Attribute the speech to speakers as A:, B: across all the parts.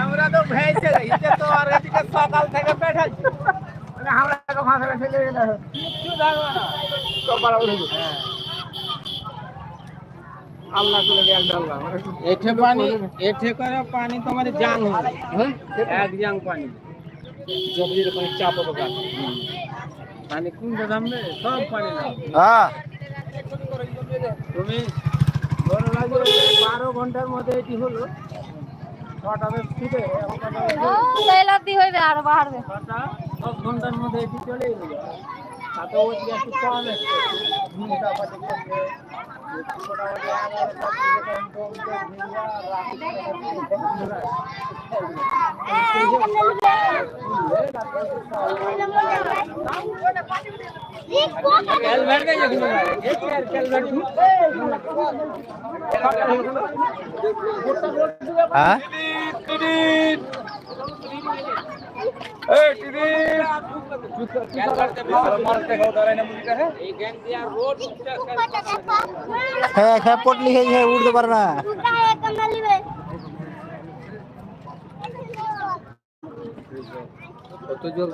A: আমরা তো ভেসে গেছি তো আর এদিকে সকাল থেকে পেঠাইছি মানে আমরা তো ভাষা ফেলে কিছু থাকবে না তো পারা উঠে আল্লাহ করে দেয় আল্লাহ
B: এঠে পানি এঠে করে পানি তোমার জাং হবে। এক জাং পানি। পানি চাপ হবে পানি কোনটা নামবে? সব পানি
A: হ্যাঁ।
B: তুমি বারো ঘণ্টার মধ্যে এটি হলো। ঘণ্টার মধ্যে এটি চলে এলো তাতে ওই যে একটু কম ঘুমটা পাটি করছে মোটামুটি এগারোটা থেকে কমতে ঘুমিয়ে ক্যালভেট গেছে ঘুমিয়ে এই আর ক্যালভেট
A: হ্যাঁ
B: এই গ্যাং দিয়ে রোড
A: হ্যাঁ হ্যাঁ পটলি খেয়ে খেয়ে উঠতে পারে না
B: কত জোর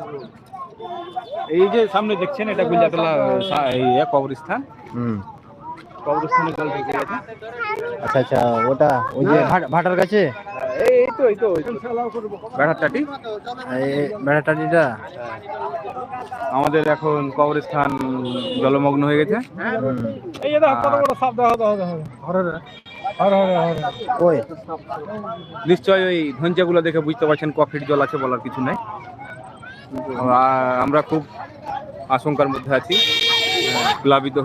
C: এই যে সামনে দেখছেন এটা গুলিয়াতলা সা- এই এ কবরস্থান
A: হুম
C: কবরস্থানে জল ঢুকে গেছে
A: আচ্ছা আচ্ছা ওটা ওই যে ভাট- ভাটার কাছে
C: এই এই তো এই তো
A: বেড়াটাটিটা
C: আমাদের এখন কবরস্থান জলমগ্ন হয়ে গেছে। এই কত বড় সাপ? দেখো
A: ওই
C: নিশ্চয় ওই ধঞ্চাগুলো দেখে বুঝতে পারছেন কফির জল আছে বলার কিছু নাই। আমরা- আমরা খুব আশঙ্কার মধ্যে আছি। প্লাবিত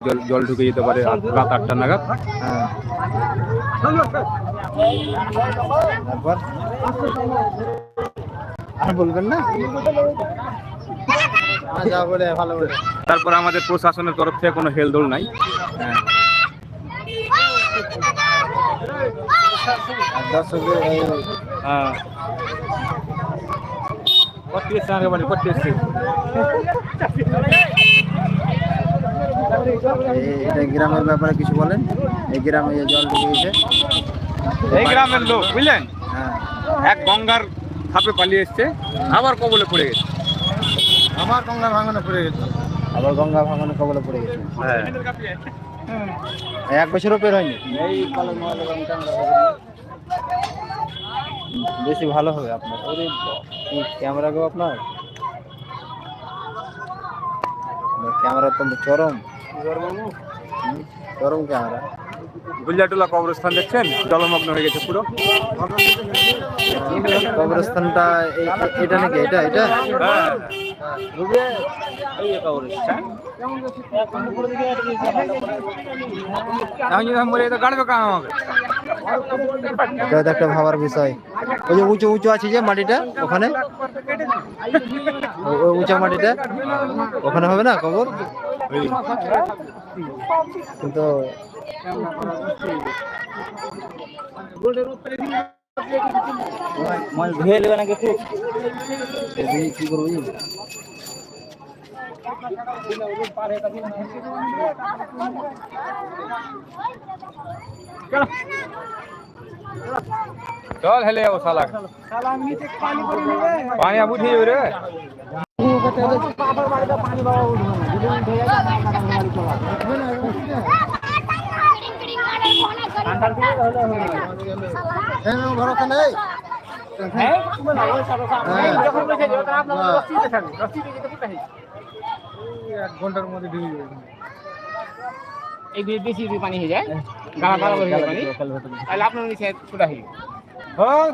C: জল জল ঢুকে যেতে পারে রাত আটটা নাগাদ।
A: হ্যাঁ তারপর আর বলবেন না? হ্যাঁ, যা বলে ভালো বলে।
C: তারপর আমাদের প্রশাসনের তরফ থেকে কোনো হেলদোল নাই।
A: হ্যাঁ। আর দর্শকের এই-
C: হ্যাঁ কটি এসছে আগে বাড়ি কটি এসছে
A: এই- এটা গ্রামের ব্যাপারে কিছু বলেন? এই গ্রামে যে জল ঢুকে গেছে।
C: এই গ্রামের লোক বুঝলেন?
A: হ্যাঁ।
C: এক গঙ্গার খাপে পালিয়ে এসছে আবার কবলে পড়ে গেছে।
A: আবার গঙ্গা ভাঙনে পড়ে গেছে। আবার গঙ্গা ভাঙনে কবলে পড়ে গেছে।
C: হ্যাঁ।
A: এক বছরও পের হয়নি।
B: এই
A: বেশি ভালো হবে আপনার। ক্যামেরা গো আপনার? ক্যামেরা তো চরম চরম ক্যামেরা
C: গুলিয়াটোলা কবরস্থান দেখছেন জলমগ্ন হয়ে গেছে পুরো
A: কবরস্থানটা এটা নাকি এটা এটা
C: হ্যাঁ
B: কবরস্থান
C: মরে যেতে গাড়বে কাম
A: এটা একটা ভাবার বিষয়। ওই যে উঁচু উঁচু আছে যে মাটিটা, ওখানে? ওই- উঁচা মাটিটা? ওখানে হবে না কবর? কিন্তু
B: ধুয়ে নেবে?
C: চল হেলে যাব শালা। পানি আবু ঠিক রে।
A: ভরসা নেই হ্যাঁ।
C: এক ঘণ্টার মধ্যে ঢুকে যাবে।
B: এই बीच হয়ে যায়। গালা গালা হয়ে যায় পানি। তাহলে আপনার নিচে ফুটা হয়ে
C: হ্যাঁ